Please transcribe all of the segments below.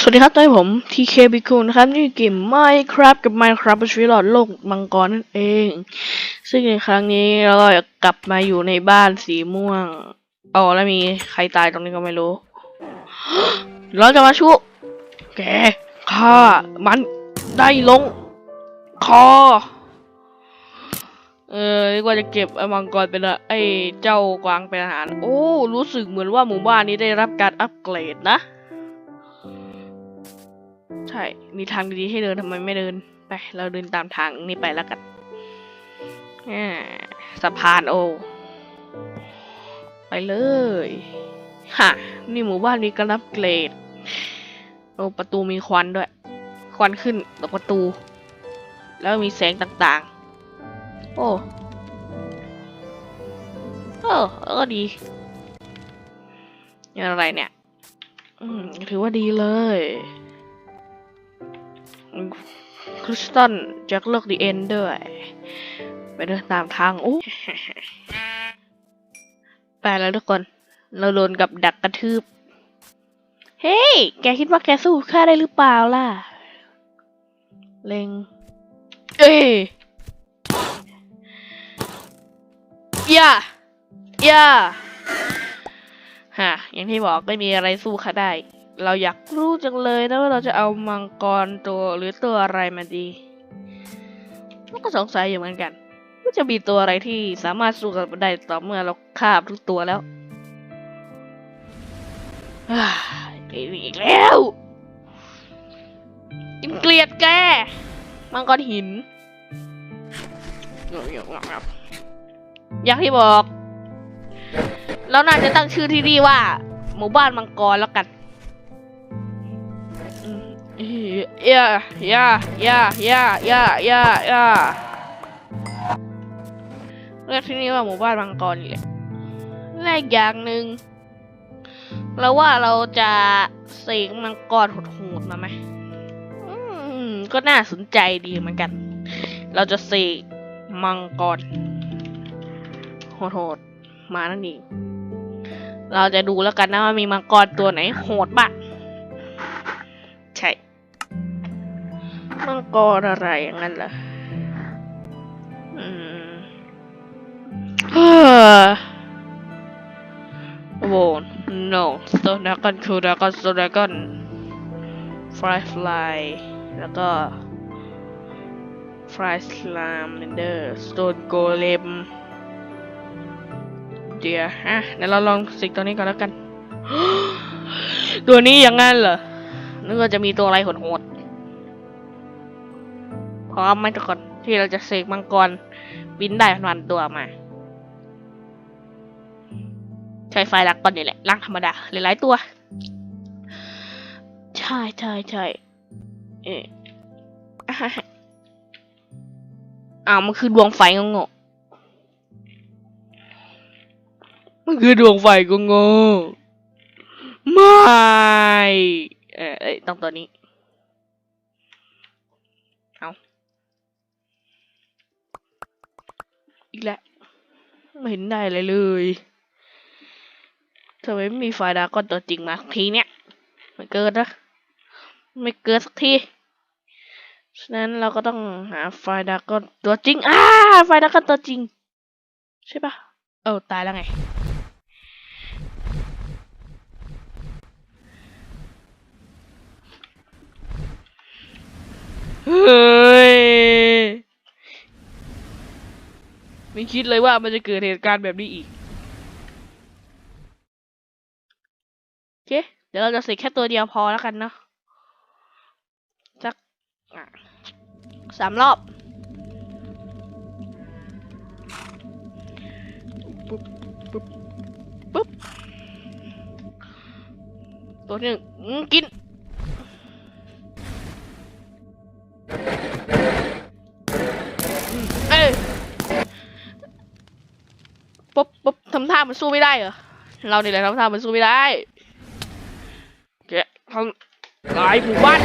สวัสดีครับตัวผม TK b i k u นะครับ นี่เกม Minecraft กับ Minecraft บชีวิตหลอดโลกมังกรนั่นเอง ซึ่งในครั้งนี้เราก็กลับมาอยู่ในบ้านสีม่วงอ๋อแล้วมีใครตายตรงนี้ก็ไม่รู้ เราจะมาชุแกข้ามันได้ลง คอ เออดีกว่าจะเก็บไอ้มังกรเป็นอะไอ้เจ้ากวางเป็นอาหาร โอ้ รู้สึกเหมือนว่าหมู่บ้านนี้ได้รับการอัปเกรดนะ ใช่ มีทางดีๆให้เดินทำไมไม่เดิน ไป เราเดินตามทางนี้ไปแล้วกันอ่าสะพานโอ ไปเลย ฮะ นี่หมู่บ้านมีการอัปเกรด โอประตูมีควันด้วย ควันขึ้นตรงประตู แล้วมีแสงต่างๆ โอ้ เออแล้วก็ดีนี่อะไรเนี่ย อืม ถือว่าดีเลย คริสตันแจ็คเลิกดีเอนด้วยไปเดินตามทางโอ้ไปแล้วทุกคน เราโดนกับดักกระทืบ เฮ้ย แกคิดว่าแกสู้ข้าได้หรือเปล่าล่ะ เล็ง เอ้ยอย่าอย่าฮะอย่างที่บอกไม่มีอะไรสู้ข้าได้ เราอยากรู้จังเลยนะว่าเราจะเอามังกรตัวหรือตัวอะไรมาดีเราก็สงสัยอยู่เหมือนกันว่าจะมีตัวอะไรที่สามารถสู้กับได้ต่อเมื่อเราฆ่าทุกตัวแล้วอ้ายไอ้นี่อีกแล้วกินเกลียดแก มังกรหิน อย่างที่บอก เราน่าจะตั้งชื่อที่นี่ว่า หมู่บ้านมังกรแล้วกัน ย่าย่าย่าย่าย่าย่าย่าเรียกที่นี่ว่าหมู่บ้านมังกรนี่แหละและอีกอย่างหนึ่งเราว่าเราจะเสกมังกรโหดๆมาไหมมก็น่าสนใจดีเหมือนกัน เราจะเสกมังกรโหดๆมานั่นเองเราจะดูแล้วกันนะว่ามีมังกรตัวไหนโหดบ้าง มังกรอะไรอย่างนั้นเหรออืมเฮ้อโอ้ no so dragon คือ dragon so dragon fly fly แล้วก็ fly salamander stone golem เดี๋ยวฮะเดี๋ยวเราลองสิ่งตัวนี้ก่อนแล้วกัน ตัวนี้อย่างนั้นเหรอนึกว่าจะมีตัวอะไรโหด พร้อมไหมทุกคนที่เราจะเสกมังกรบินได้พันตัวมา ใช้ไฟลักก่อนนี่แหละล่างธรรมดาหลายๆตัว ใช่ใช่ใช่เอออ้าวมันคือดวงไฟงงๆมันคือดวงไฟงงๆไม่เออเอ้ยต้องตัวนี้ อีกแล้ว ไม่เห็นได้อะไรเลยทำไมไม่มีไฟดากอนตัวจริงมาทีเนี้ยไม่เกิดนะ ไม่เกิดสักที ฉะนั้นเราก็ต้องหาไฟดากอนตัวจริงอ่าไฟดากอนตัวจริง ใช่ปะเออตายแล้วไงเฮ้ย ไม่คิดเลยว่ามันจะเกิดเหตุการณ์แบบนี้อีกโอเค เดี๋ยวเราจะเสกแค่ตัวเดียวพอแล้วกันเนาะสักสามรอบปุ๊บปุ๊บปุ๊บตัวหนึ่งกิน ทำท่ามันสู้ไม่ได้เหรอ เราเนี่ยแหละทำท่ามันสู้ไม่ได้แกทำลายหมู่บ้าน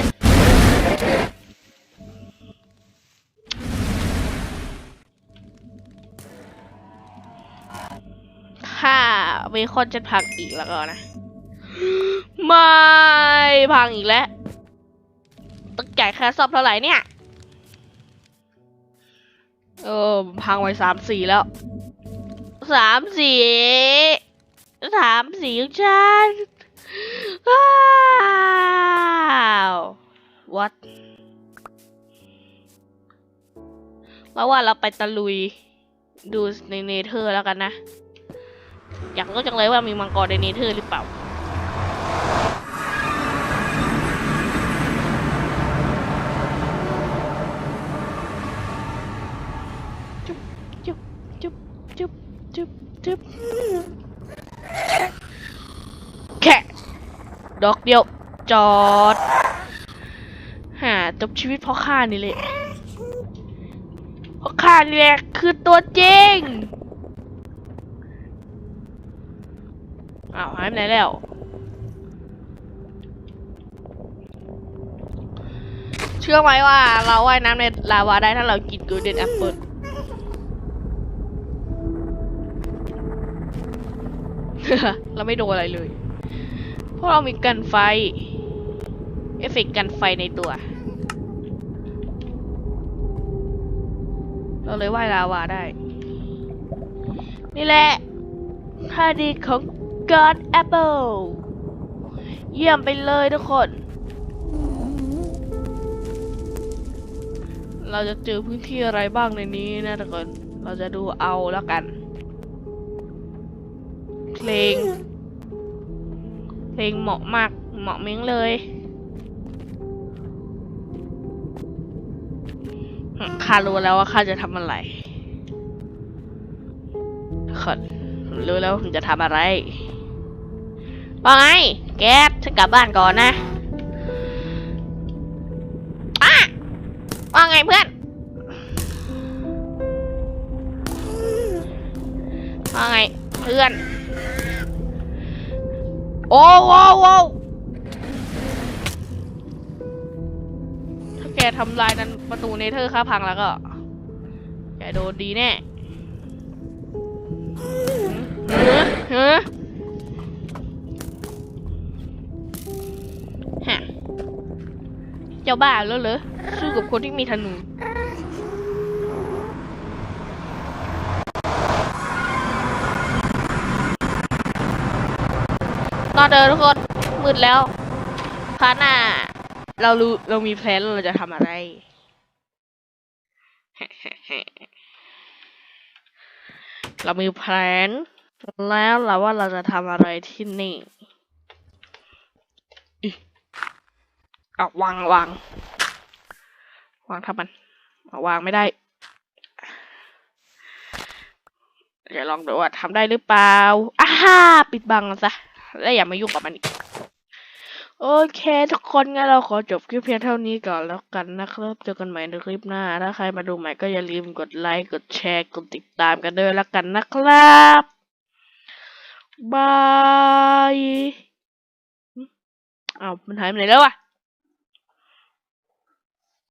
ถ้าเบคอนจะพังอีกแล้วก็นะ ไม่พังอีกแล้วต้องจ่ายค่าซ่อมเท่าไหร่เนี่ย เออ พังไว้สามสี่แล้ว สามสีสามสีของฉันว้าว what แล้วว่าเราไปตะลุยดูในเนเธอร์แล้วกันนะ อยากรู้จังเลยว่ามีมังกรในเนเธอร์หรือเปล่าจุ๊บจุ๊บจุ๊บจุ๊บ จุ๊บจุ๊บแค่ดอกเดียว จอด หาจบชีวิตเพราะข้านี่แหละเพราะข้านี่แหละคือตัวจริงอ้าวหายไปไหนแล้วเชื่อไหมว่าเราว่ายน้ำในลาวาได้ถ้าเรากินกูเดนแอปเปิล เราไม่โดนอะไรเลยเพราะเรามีกันไฟ เอฟเฟกต์กันไฟในตัว เราเลยว่ายลาวาได้ นี่แหละท่าดีของ God Apple เยี่ยมไปเลยทุกคน เราจะเจอพื้นที่อะไรบ้างในนี้นะทุกคน เราจะดูเอาแล้วกัน เพลง เพลงเหมาะมาก เหมาะเม้งเลย ข้ารู้แล้วว่าข้าจะทำอะไรทุกคนผมรู้แล้วผมจะทำอะไรว่าไง แก๊สฉันกลับบ้านก่อนนะอะว่าไงเพื่อนว่าไงเพื่อน โอ้โว้โว้ถ้าแกทำลายนั้นประตูเนเธอร์ข้าพังแล้วก็ แกโดนดีแน่เฮ้อเฮ้อฮะเจ้าบ้าแล้วเหรอสู้กับคนที่มีธนู นอน เดินทุกคนมืดแล้วคราวหน้า เรารู้เรามีแพลนเราจะทำอะไร เรามีแพลนแล้วเราว่าเราจะทำอะไรที่นี่เอาวางวางวางทับมันเอาวางไม่ได้ เดี๋ยวลองดูว่าทำได้หรือเปล่าอ้าฮ่าปิดบังซะ และอย่ามายุ่งกับมันอีก โอเค ทุกคนงั้นเราขอจบคลิปเพียงเท่านี้ก่อนแล้วกันนะครับ เจอกันใหม่ในคลิปหน้า ถ้าใครมาดูใหม่ก็อย่าลืมกดไลค์ กดแชร์ กดติดตามกันด้วยแล้วกันนะครับบายอ้าวมันหายไปไหนแล้ววะ